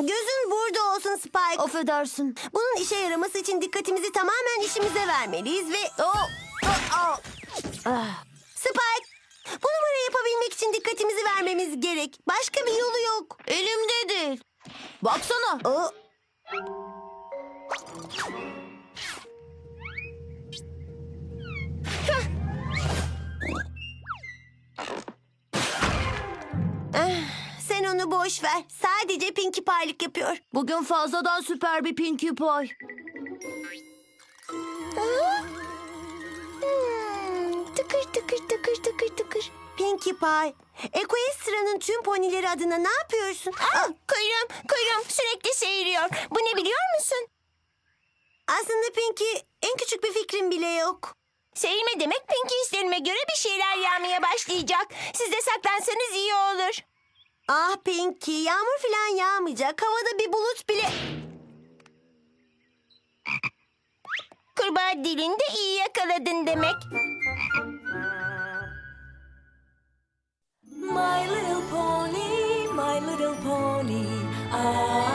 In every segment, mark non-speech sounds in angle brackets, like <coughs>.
Gözün burada olsun Spike. Affedersin. Bunun işe yaraması için dikkatimizi tamamen işimize vermeliyiz ve... Oh, oh, oh. Ah, Spike, bu numarayı yapabilmek için dikkatimizi vermemiz gerek. Başka bir yolu yok. elimde değil. Baksana. Oh. Onu boş ver. Sadece Pinkie Pie'lik yapıyor. Bugün fazladan süper bir Pinkie Pie. Hmm, tıkır tıkır tıkır tıkır tıkır. Pinkie Pie, Equestria'nın tüm ponileri adına ne yapıyorsun? Aa, kuyruğum, kuyruğum sürekli seyiriyor. Bu ne biliyor musun? Aslında Pinkie, en küçük bir fikrim bile yok. Seyirme demek Pinky hislerime göre bir şeyler yağmaya başlayacak. Siz de saklansanız iyi olur. Ah Pinkie, yağmur falan yağmayacak. Havada bir bulut bile... Kurbağa dilinde iyi yakaladın demek. My little pony, my little pony. I,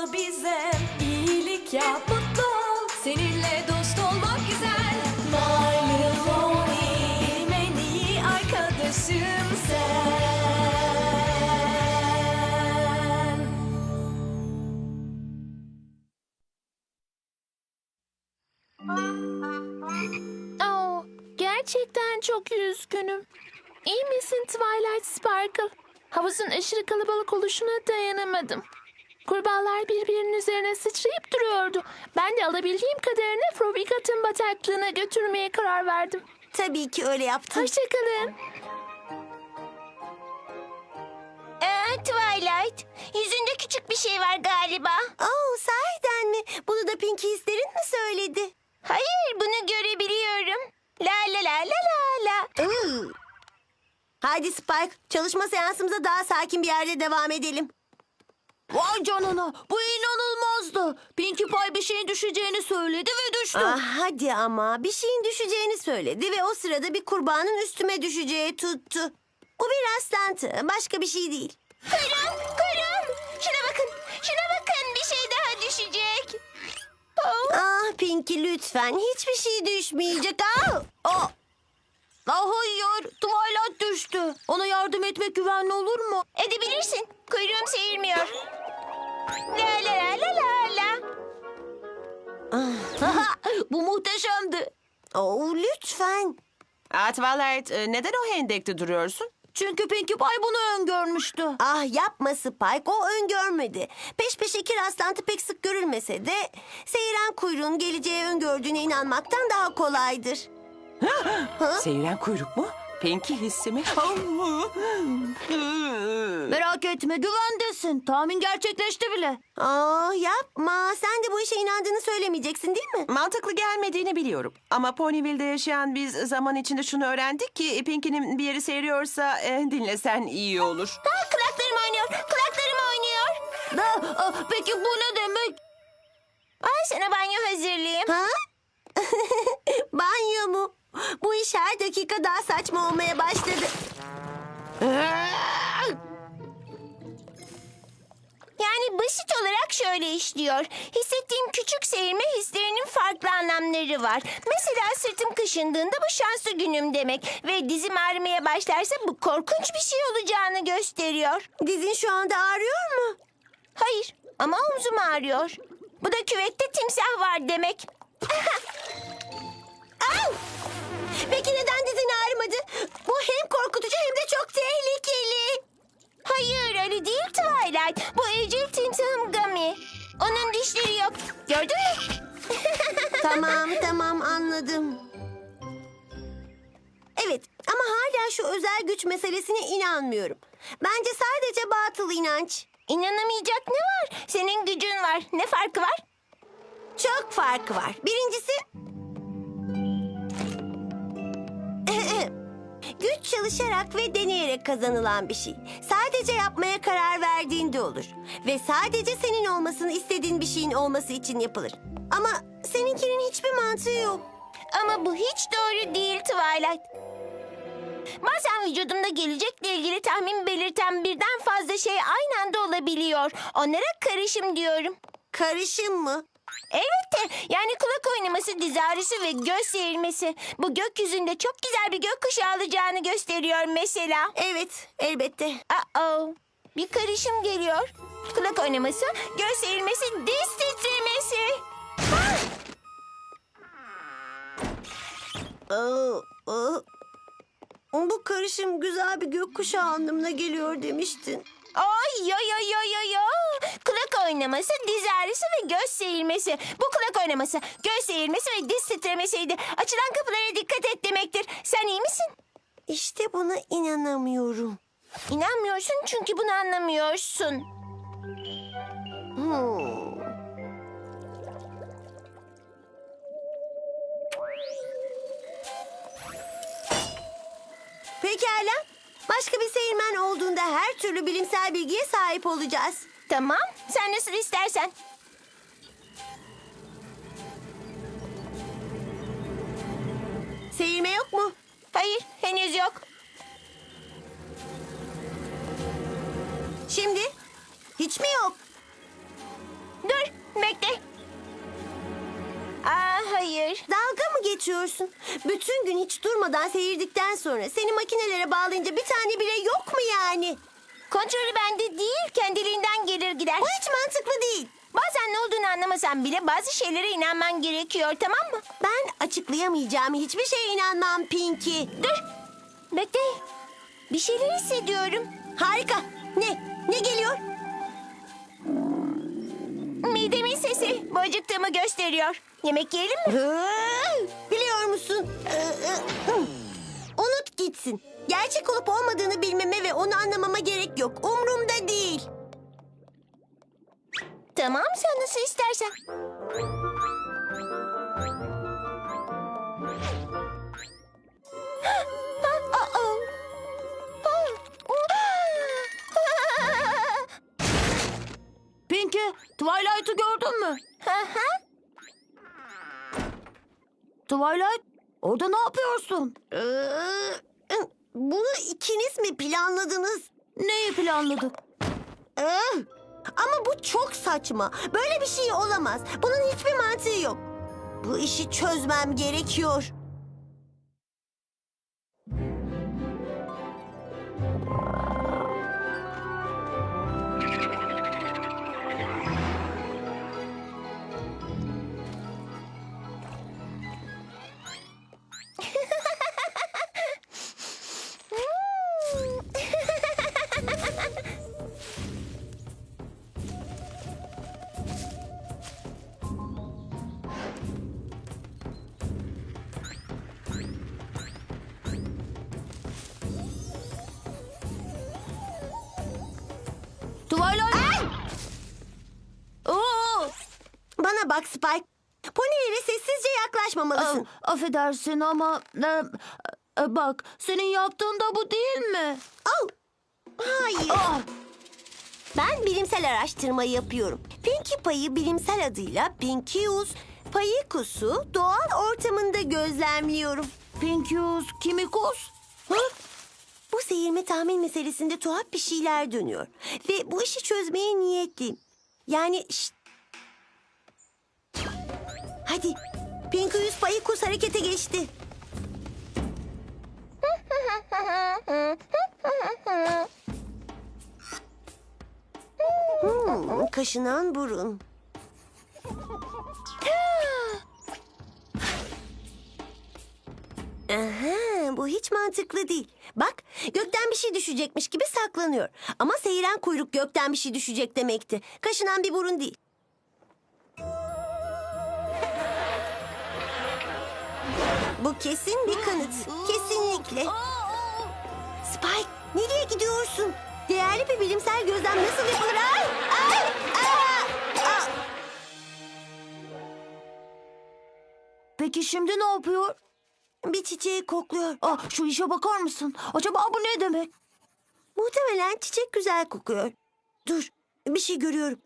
bağlı bize. İyilik yap, mutlu ol. Seninle dost olmak güzel. My little pony. Benim en iyi arkadaşım sen. Oh, gerçekten çok üzgünüm. İyi misin Twilight Sparkle? Havuzun aşırı kalabalık oluşuna dayanamadım. Kurbağalar birbirinin üzerine sıçrayıp duruyordu. Ben de alabildiğim kadarını Frobikat'ın bataklığına götürmeye karar verdim. Tabii ki öyle yaptın. Hoşçakalın. Ee, Twilight, yüzünde küçük bir şey var galiba. Oh, sahiden mi? Bunu da Pinkie hislerin mi söyledi? Hayır, bunu görebiliyorum. La la la la la la. Iı. Hadi Spike, çalışma seansımıza daha sakin bir yerde devam edelim. Vay canına. Bu inanılmazdı. Pinkie Pie bir şeyin düşeceğini söyledi ve düştü. Ah, hadi ama bir şeyin düşeceğini söyledi ve o sırada bir kurbağanın üstüme düşeceği tuttu. Bu bir rastlantı, başka bir şey değil. Kuyruğum, kuyruğum. Şuna bakın, şuna bakın. Bir şey daha düşecek. Oh. Ah Pinkie lütfen hiçbir şey düşmeyecek. Ah! Aa. Aa, hayır. Twilight düştü. Ona yardım etmek güvenli olur mu? Edebilirsin. Kuyruğum seyirmiyor. La la la la la la. <laughs> Bu muhteşemdi. Oh, lütfen. Twilight, e, neden o hendekte duruyorsun? Çünkü Pinkie Pie bunu öngörmüştü. Ah yapma Spike, o öngörmedi. Peş peşe iki rastlantı pek sık görülmese de... ...seyiren kuyruğun geleceği öngördüğüne inanmaktan daha kolaydır. <gasps> Seyiren kuyruk mu? Pinky hissi mi? Merak etme güvendesin. Tahmin gerçekleşti bile. Ah yapma, sen de bu işe inandığını söylemeyeceksin değil mi? Mantıklı gelmediğini biliyorum. Ama Ponyville'de yaşayan biz zaman içinde şunu öğrendik ki Pinky'nin bir yeri seyrediyorsa e, dinlesen iyi olur. Aa, kulaklarım oynuyor, kulaklarım oynuyor. Da, aa, peki bu ne demek? Ay sana banyo hazırlayayım. Ha? Banyo mu? Bu iş her dakika daha saçma olmaya başladı. Yani basit olarak şöyle işliyor. Hissettiğim küçük seyirme hislerinin farklı anlamları var. Mesela sırtım kaşındığında bu şanslı günüm demek. Ve dizim ağrımaya başlarsa bu korkunç bir şey olacağını gösteriyor. Dizin şu anda ağrıyor mu? Hayır ama omzum ağrıyor. Bu da küvette timsah var demek. <laughs> Peki neden dizin ağrımadı? Bu hem korkutucu hem de çok tehlikeli. Hayır öyle değil Twilight. Bu evcil timsahım Gummy. Onun dişleri yok. Gördün mü? <laughs> tamam tamam anladım. Evet ama hala şu özel güç meselesine inanmıyorum. Bence sadece batıl inanç. İnanamayacak ne var? Senin gücün var. Ne farkı var? Çok farkı var. Birincisi... Güç çalışarak ve deneyerek kazanılan bir şey. Sadece yapmaya karar verdiğinde olur. Ve sadece senin olmasını istediğin bir şeyin olması için yapılır. Ama seninkinin hiçbir mantığı yok. Ama bu hiç doğru değil Twilight. Bazen vücudumda gelecekle ilgili tahmin belirten birden fazla şey aynı anda olabiliyor. Onlara karışım diyorum. Karışım mı? Evet yani kulak oynaması, diz ağrısı ve göz seyirmesi. Bu gökyüzünde çok güzel bir gökkuşağı alacağını gösteriyor mesela. Evet, elbette. Uh-oh. Bir karışım geliyor. Kulak oynaması, göz seyirmesi, diz titremesi. Aa, aa. Bu karışım güzel bir gökkuşağı anlamına geliyor demiştin. Ay yo yo yo yo yo. Kulak oynaması, diz ağrısı ve göz seyirmesi. Bu kulak oynaması, göz seyirmesi ve diz titremesiydi. Açılan kapılara dikkat et demektir. Sen iyi misin? İşte buna inanamıyorum. İnanmıyorsun çünkü bunu anlamıyorsun. Hmm. Pekala. Başka bir seyirmen olduğunda her türlü bilimsel bilgiye sahip olacağız. Tamam, sen nasıl istersen. Seyirme yok mu? Hayır, henüz yok. Şimdi? Hiç mi yok? Dur, bekle. Aa, hayır. Dalga mı geçiyorsun? Bütün gün hiç durmadan seyirdikten sonra seni makinelere bağlayınca bir tane bile yok mu yani? Kontrolü bende değil, kendiliğinden gelir gider. Bu hiç mantıklı değil. Bazen ne olduğunu anlamasan bile bazı şeylere inanman gerekiyor, tamam mı? Ben açıklayamayacağım hiçbir şeye inanmam Pinky. Dur, bekle. Bir şeyler hissediyorum. Harika. Ne? Ne geliyor? Midemin sesi, bu acıktığımı gösteriyor. Yemek yiyelim mi? Biliyor musun? Unut gitsin. Gerçek olup olmadığını bilmeme ve onu anlamama gerek yok. Umrumda değil. Tamam, sen nasıl istersen. Twilight'ı gördün mü? Twilight, orada ne yapıyorsun? Ee, bunu ikiniz mi planladınız? Neyi planladın? Ee, ama bu çok saçma. Böyle bir şey olamaz. Bunun hiçbir mantığı yok. Bu işi çözmem gerekiyor. Af- affedersin ama e, e, bak senin yaptığın da bu değil mi? Au! Hayır. Ah! Ben bilimsel araştırma yapıyorum. Pinky payı bilimsel adıyla Pinkius payikusu doğal ortamında gözlemliyorum. Pinkius kimikos? Hı? Bu seyirme tahmin meselesinde tuhaf bir şeyler dönüyor. Ve bu işi çözmeye niyetliyim. Yani şşt. Hadi. Pinkius payikus harekete geçti. Hmm, kaşınan burun. Aha, bu hiç mantıklı değil. Bak, gökten bir şey düşecekmiş gibi saklanıyor. Ama seyiren kuyruk gökten bir şey düşecek demekti. Kaşınan bir burun değil. Bu kesin bir kanıt. Kesinlikle. Spike, nereye gidiyorsun? Değerli bir bilimsel gözlem nasıl yapılır? Ay! Ay! Peki şimdi ne yapıyor? bir çiçeği kokluyor. Ah şu işe bakar mısın? Acaba bu ne demek? Muhtemelen çiçek güzel kokuyor. Dur, bir şey görüyorum.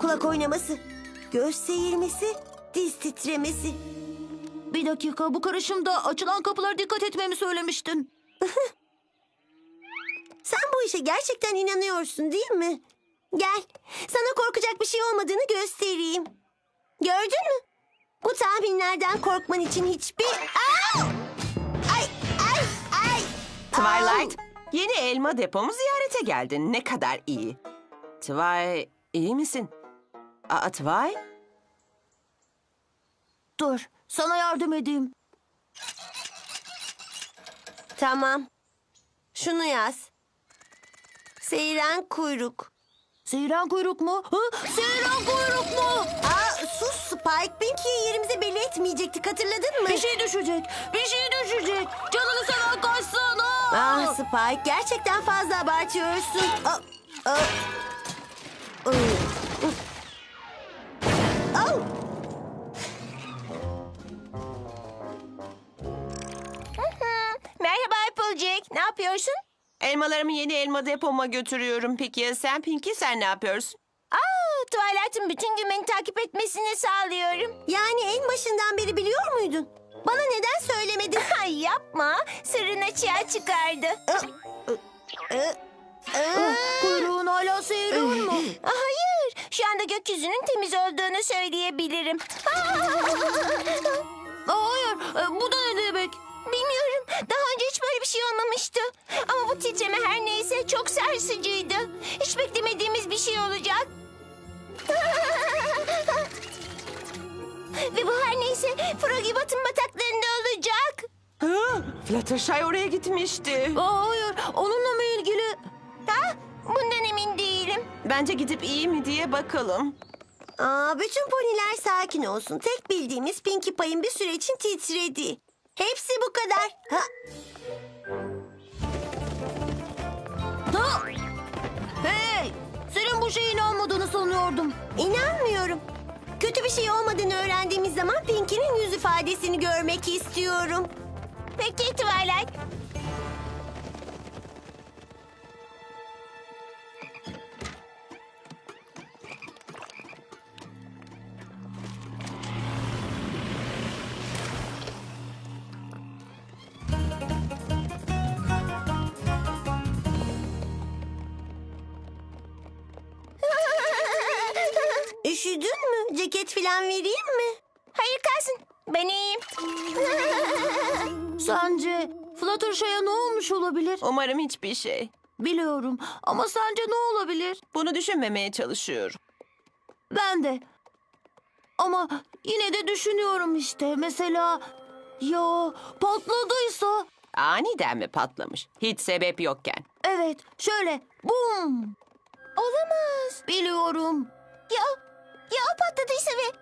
Kulak oynaması, göz seyirmesi, diz titremesi. Bir dakika bu karışımda açılan kapılara dikkat etmemi söylemiştin. <laughs> Sen bu işe gerçekten inanıyorsun değil mi? Gel, sana korkacak bir şey olmadığını göstereyim. Gördün mü? Bu tahminlerden korkman için hiçbir... Aa! Ay, ay, ay! Twilight, yeni elma depomu ziyarete geldin. Ne kadar iyi. Twi, iyi misin? Aa, Twi? Dur sana yardım edeyim. Tamam. Şunu yaz. Seyren kuyruk. Seyren kuyruk mu? Hı? Seyren kuyruk mu? Aa, sus Spike. Pinky'yi yerimize belli etmeyecektik hatırladın mı? Bir şey düşecek. Bir şey düşecek. Canını seven kaçsana. Ah Spike gerçekten fazla abartıyorsun. Aa, aa. Aa. Aa. Applejack. Ne yapıyorsun? Elmalarımı yeni elma depoma götürüyorum. Peki ya sen Pinky sen ne yapıyorsun? Aa, Twilight'ın bütün gün beni takip etmesini sağlıyorum. Yani en başından beri biliyor muydun? Bana neden söylemedin? <laughs> Ay yapma. Sırrını açığa çıkardı. Kuyruğun hala seyiriyor mu? Hayır. Şu anda gökyüzünün temiz olduğunu söyleyebilirim. Aa, hayır Fluttershy oraya gitmişti. Aa, hayır onunla mı ilgili? Ha? Bundan emin değilim. Bence gidip iyi mi diye bakalım. Aa, bütün poniler sakin olsun. Tek bildiğimiz Pinkie Pie'in bir süre için titredi. Hepsi bu kadar. Ha, Ha? Hey! Senin bu şeye inanmadığını sanıyordum. inanmıyorum. Kötü bir şey olmadığını öğrendiğimiz zaman Pinkie'nin yüz ifadesini görmek istiyorum. Peki Twilight. Umarım hiçbir şey. Biliyorum ama sence ne olabilir? Bunu düşünmemeye çalışıyorum. Ben de. Ama yine de düşünüyorum işte. Mesela ya patladıysa? Aniden mi patlamış? Hiç sebep yokken. Evet şöyle bum. Olamaz. Biliyorum. Ya, ya patladıysa ve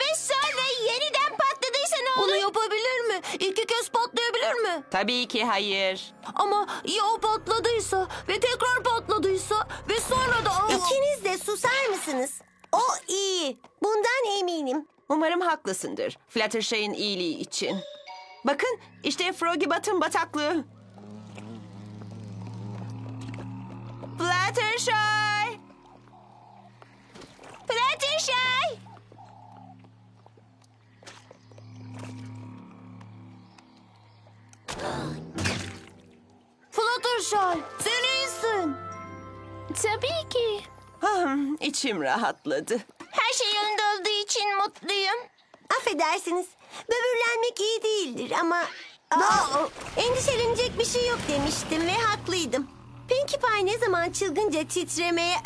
ve sonra yeniden patladıysa ne olur? Bunu yapabilir mi? İki kez patlayabilir mi? Tabii ki hayır. Ama ya o patladıysa ve tekrar patladıysa ve sonra da... İkiniz de susar mısınız? O iyi. Bundan eminim. Umarım haklısındır. Fluttershy'in iyiliği için. Bakın işte Froggy Bat'ın bataklığı. Fluttershy! Fluttershy! İçim rahatladı. Her şey yolunda olduğu için mutluyum. Affedersiniz. Böbürlenmek iyi değildir ama... Aa, endişelenecek bir şey yok demiştim ve haklıydım. Pinkie Pie ne zaman çılgınca titremeye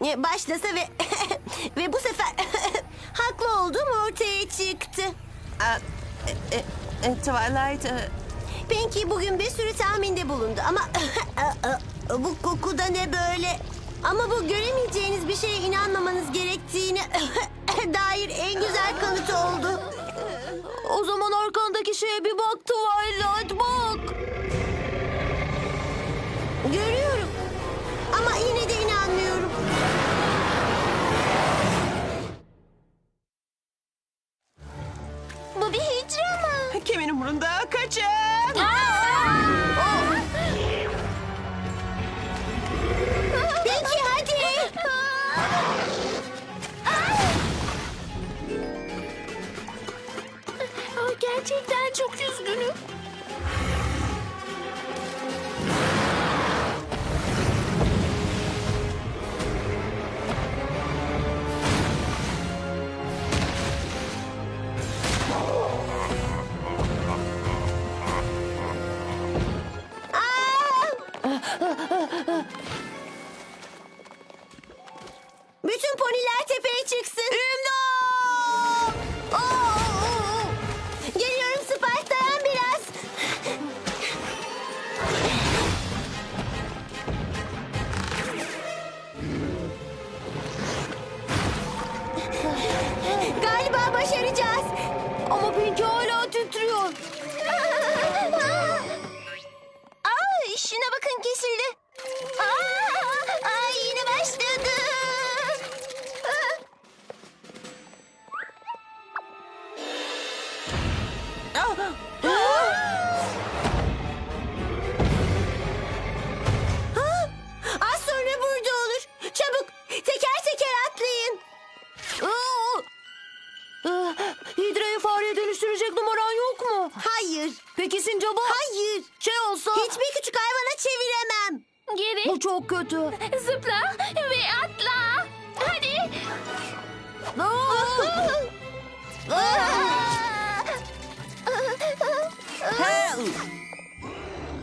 <laughs> başlasa ve <laughs> ve bu sefer <laughs> haklı olduğum ortaya çıktı. Aa, e, e, e, Twilight, e, Pinkie bugün bir sürü tahminde bulundu ama bu kokuda ne böyle? Ama bu göremeyeceğiniz bir şeye inanmamanız gerektiğini <coughs> dair en güzel kanıtı oldu. O zaman arkandaki şeye bir bak Twilight bak. Gerçekten çok üzgünüm. Başaracağız. Ama Pinky hala Bu çok kötü. zıpla ve atla. Hadi.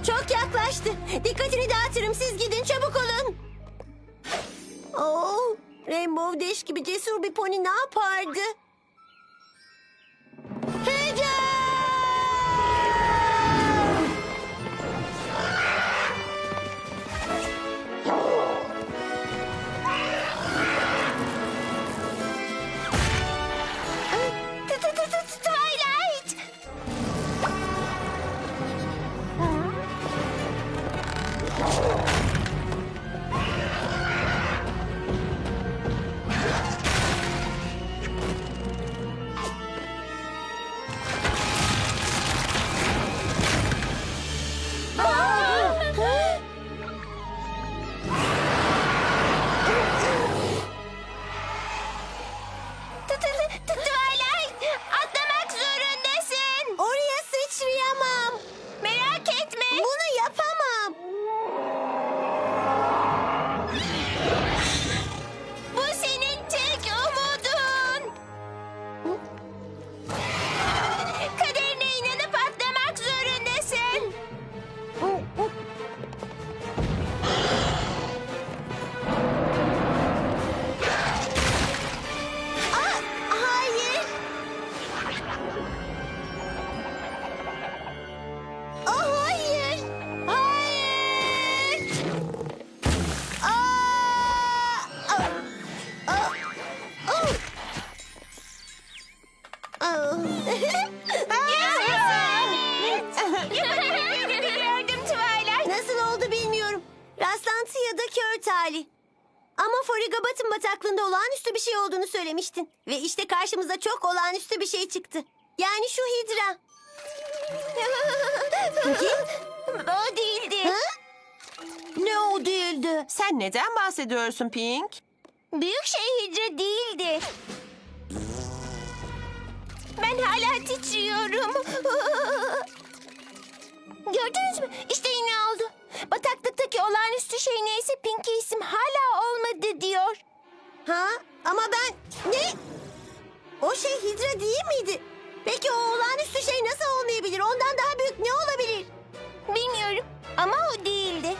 Çok yaklaştı. Dikkatini dağıtırım. Siz gidin çabuk olun. Oo, Rainbow Dash gibi cesur bir pony ne yapardı? Olağanüstü bir şey olduğunu söylemiştin. Ve işte karşımıza çok olağanüstü bir şey çıktı. Yani şu hidra. <laughs> o değildi. Ha? Ne o değildi? Sen neden bahsediyorsun Pink? Büyük şey hidre değildi. Ben hala titriyorum. <laughs> Gördünüz mü? İşte yine oldu. Bataklıktaki olağanüstü şey neyse Pinky isim hala olmadı diyor. Ha? Ama ben... Ne? O şey hidra değil miydi? Peki o olağanüstü şey nasıl olmayabilir? Ondan daha büyük ne olabilir? Bilmiyorum ama o değildi.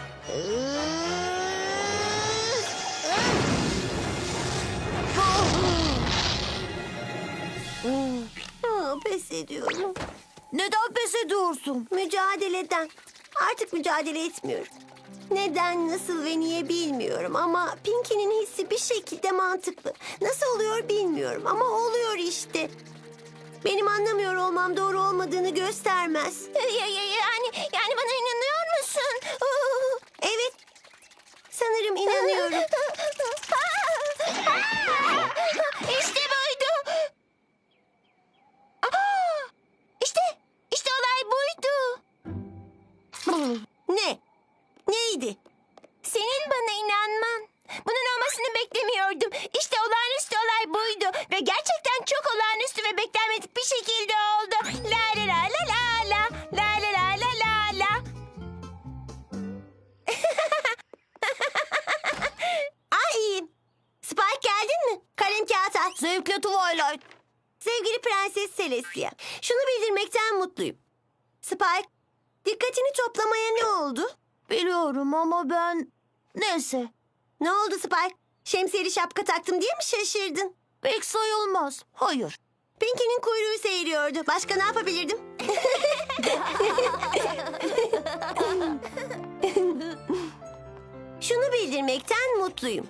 Aa, pes ediyorum. Neden pes ediyorsun? Mücadeleden. Artık mücadele etmiyorum. Neden, nasıl ve niye bilmiyorum ama Pinky'nin hissi bir şekilde mantıklı. Nasıl oluyor bilmiyorum ama oluyor işte. Benim anlamıyor olmam doğru olmadığını göstermez. Ya, ya, yani yani bana inanıyor musun? <laughs> Evet, sanırım inanıyorum. <laughs> işte şapka taktım diye mi şaşırdın? Pek sayılmaz. Hayır. Pinky'nin kuyruğu seyiriyordu. Başka ne yapabilirdim? Şunu bildirmekten mutluyum.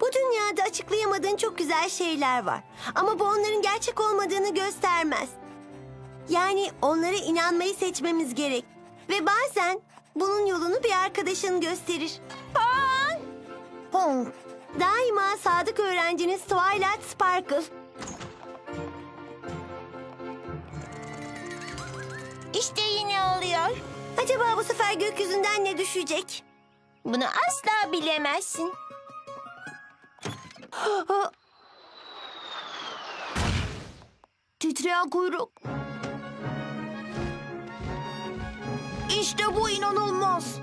Bu dünyada açıklayamadığın çok güzel şeyler var. Ama bu onların gerçek olmadığını göstermez. Yani onlara inanmayı seçmemiz gerek. Ve bazen bunun yolunu bir arkadaşın gösterir. Honk. Daima sadık öğrenciniz Twilight Sparkle. İşte yine oluyor. Acaba bu sefer gökyüzünden ne düşecek? Bunu asla bilemezsin. <gasps> Titreyen kuyruk. İşte bu inanılmaz.